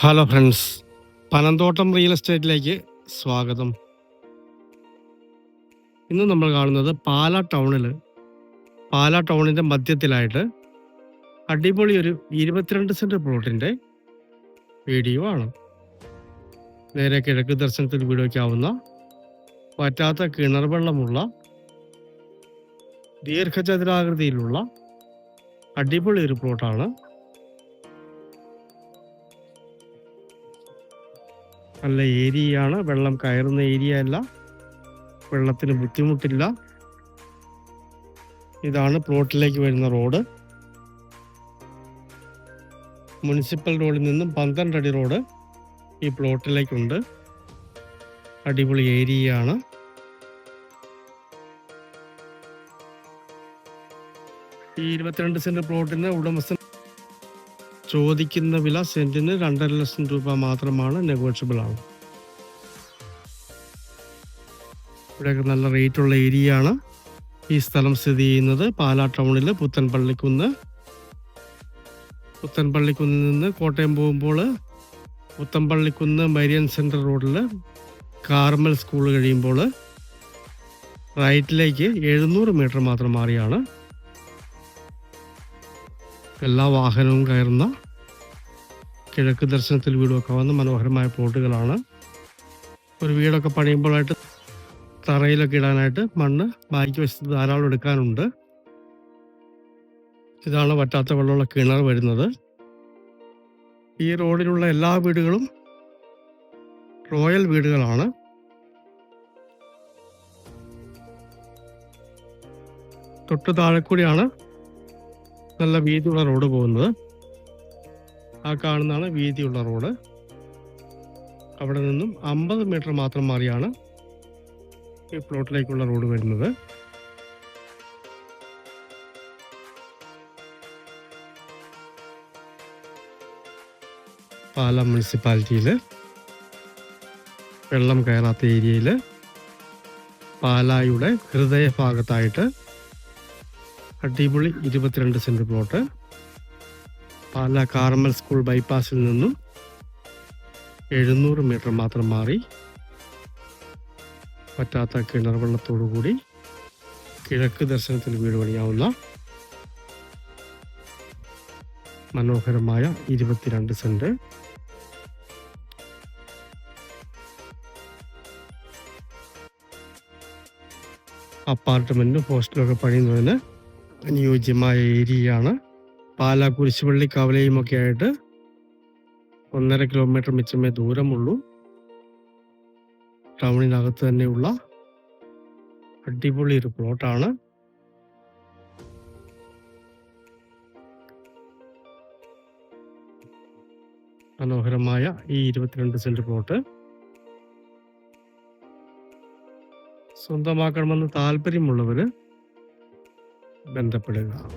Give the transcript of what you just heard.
Hello friends Panamthottam real എസ്റ്റേറ്റിലേക്ക് സ്വാഗതം. ഇന്ന് നമ്മൾ കാണുന്നത് പാല ടൗണിൽ പാല ടൗണിന്റെ മധ്യത്തിലായിട്ട് അടിപൊളി ഒരു ഇരുപത്തിരണ്ട് സെന്റ് പ്ലോട്ടിന്റെ വീഡിയോ ആണ്. നേരെ കിഴക്ക് ദർശനത്തിൽ വീടുവയ്ക്കാവുന്ന പറ്റാത്ത കിണർ വെള്ളമുള്ള ദീർഘചതുരാകൃതിയിലുള്ള അടിപൊളി ഒരു പ്ലോട്ടാണ് നല്ല ഏരിയയാണ്. വെള്ളം കയറുന്ന ഏരിയ അല്ല. വെള്ളത്തിന് ബുദ്ധിമുട്ടില്ല. ഇതാണ് പ്ലോട്ടിലേക്ക് വരുന്ന റോഡ്. മുനിസിപ്പൽ റോഡിൽ നിന്നും പന്ത്രണ്ട് അടി റോഡ് ഈ പ്ലോട്ടിലേക്കുണ്ട്. അടിപൊളി ഏരിയയാണ്. ഈ ഇരുപത്തിരണ്ട് സെന്റ് പ്ലോട്ടിന് ഉടമസ്ഥൻ ചോദിക്കുന്ന വില സെന്റിന് രണ്ടര ലക്ഷം രൂപ മാത്രമാണ് നെഗോഷ്യബിൾ ആണ് ഇവിടെയൊക്കെ നല്ല റേറ്റ് ഉള്ള ഏരിയ ആണ് ഈ സ്ഥലം സ്ഥിതി ചെയ്യുന്നത് പാലാ ടൗണിൽ പുത്തൻപള്ളിക്കുന്ന്. പുത്തൻപള്ളിക്കുന്നിൽ നിന്ന് കോട്ടയം പോകുമ്പോൾ പുത്തൻപള്ളിക്കുന്ന് മരിയൻ സെന്റർ റോഡിൽ കാർമൽ സ്കൂൾ കഴിയുമ്പോൾ റൈറ്റിലേക്ക് എഴുന്നൂറ് മീറ്റർ മാത്രം മാറിയാണ്. എല്ലാ വാഹനവും കയറുന്ന കിഴക്ക് ദർശനത്തിൽ വീടുമൊക്കെ വന്ന് മനോഹരമായ പ്ലോട്ടുകളാണ്. ഒരു വീടൊക്കെ പണിയുമ്പോഴായിട്ട് തറയിലൊക്കെ ഇടാനായിട്ട് മണ്ണ് ബാക്കി വശത്ത് ധാരാളം എടുക്കാനുണ്ട്. ഇതാണ് വറ്റാത്ത വെള്ളമുള്ള കിണർ വരുന്നത്. ഈ റോഡിലുള്ള എല്ലാ വീടുകളും റോയൽ വീടുകളാണ്. തൊട്ട് താഴെ കൂടിയാണ് നല്ല വീതിയുള്ള റോഡ് പോകുന്നത്. ആ കാണുന്നതാണ് വീതിയുള്ള റോഡ്. അവിടെ നിന്നും അമ്പത് മീറ്റർ മാത്രം മാറിയാണ് ഈ പ്ലോട്ടിലേക്കുള്ള റോഡ് വരുന്നത്. പാല മുനിസിപ്പാലിറ്റിയിൽ വെള്ളം കയറാത്ത ഏരിയയിൽ പാലായുടെ ഹൃദയഭാഗത്തായിട്ട് അടിപൊളി ഇരുപത്തിരണ്ട് cent plot. Pala Carmel school ബൈപ്പാസിൽ നിന്നും എഴുന്നൂറ് മീറ്റർ മാത്രം മാറി. പറ്റാത്ത കിണർ വെള്ളത്തോടു കൂടി കിഴക്ക് ദർശനത്തിൽ വീട് പണിയാവുന്ന മനോഹരമായ ഇരുപത്തിരണ്ട് സെന്റ് അപ്പാർട്ട്മെന്റ് ഹോസ്റ്റലൊക്കെ പണിയുന്നതിന് അനുയോജ്യമായ ഏരിയയാണ് പാലാ കുരിശുപള്ളി കവലയും ഒക്കെ ആയിട്ട് ഒന്നര കിലോമീറ്റർ മിച്ചമേ ദൂരമുള്ളൂ. ടൗണിനകത്ത് തന്നെയുള്ള അടിപൊളി ഒരു പ്ലോട്ടാണ് മനോഹരമായ ഈ ഇരുപത്തിരണ്ട് സെന്റ് പ്ലോട്ട് സ്വന്തമാക്കണമെന്ന് താല്പര്യമുള്ളവര് ബന്ധപ്പെടുക.